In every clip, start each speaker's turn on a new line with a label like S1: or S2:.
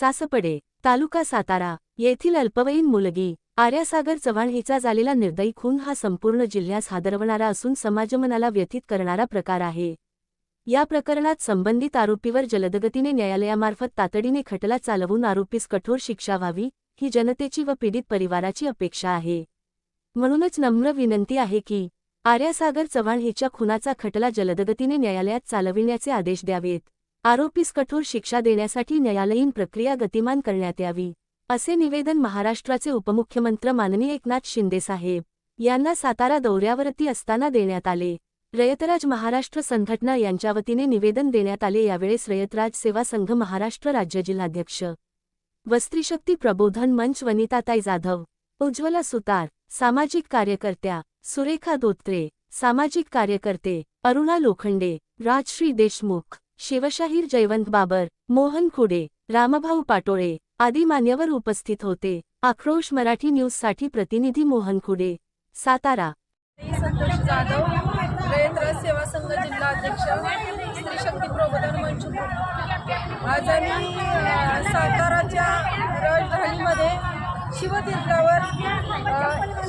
S1: सासपडे तालुका सातारा येथील अल्पवयीन मुलगी आर्यासागर चव्हाण हिचा झालेला निर्दयी खून हा संपूर्ण जिल्ह्यास हादरवणारा असून समाजमनाला व्यथित करणारा प्रकार आहे. या प्रकरणात संबंधित आरोपीवर जलदगतीने न्यायालयामार्फत तातडीने खटला चालवून आरोपीस कठोर शिक्षा व्हावी ही जनतेची व पीडित परिवाराची अपेक्षा आहे. म्हणूनच नम्र विनंती आहे की आर्यासागर चव्हाण हिच्या खुनाचा खटला जलदगतीने न्यायालयात चालविण्याचे आदेश द्यावेत. आरोपीस कठोर शिक्षा देण्यासाठी न्यायालयीन प्रक्रिया गतिमान करण्यात यावी असे निवेदन महाराष्ट्राचे उपमुख्यमंत्री माननीय एकनाथ शिंदेसाहेब यांना सातारा दौऱ्यावरती असताना देण्यात आले. रयतराज महाराष्ट्र संघटना यांच्या वतीने निवेदन देण्यात आले. यावेळेस रयतराज सेवा संघ महाराष्ट्र राज्य जिल्हाध्यक्ष वस्त्रीशक्ती प्रबोधन मंच वनिताताई जाधव उज्ज्वला सुतार सामाजिक कार्यकर्त्या सुरेखा दोत्रे सामाजिक कार्यकर्ते अरुणा लोखंडे राजश्री देशमुख शिवशाहीर जयवंत बाबर मोहन खुडे रामभाऊ पाटोळे आदी मान्यवर उपस्थित होते. आक्रोश मराठी न्यूजसाठी प्रतिनिधी मोहन खुडे. सातारा.
S2: संतोष जाधव रयतराज सेवा संघ जिल्हा अध्यक्ष स्त्री शक्ती प्रबोधन मंच. आज आम्ही साताराच्या राजधानीमध्ये शिवतीर्थावर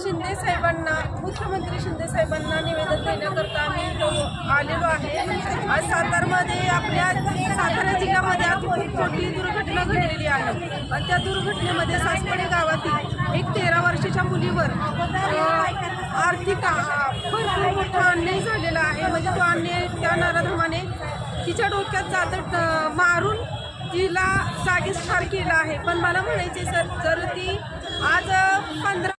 S2: शिंदे साहेबांना मुख्यमंत्री शिंदे साहेबांना निवेदन देण्याकरता आम्ही आलेलो आहे. आज सातारमध्ये आपल्या सातारा जिल्ह्यामध्ये आज खूप मोठी दुर्घटना घडलेली आहे. आणि त्या दुर्घटनेमध्ये सासपडे गावातील एक तेरा वर्षाच्या मुलीवर आर्थिक भरपूर मोठा अन्याय झालेला आहे. म्हणजे तो अन्याय त्या नराधमाने तिच्या डोक्यात जात मारून तिला जागीच ठार केला आहे. पण मला म्हणायचे सर जर ती आज पंधरा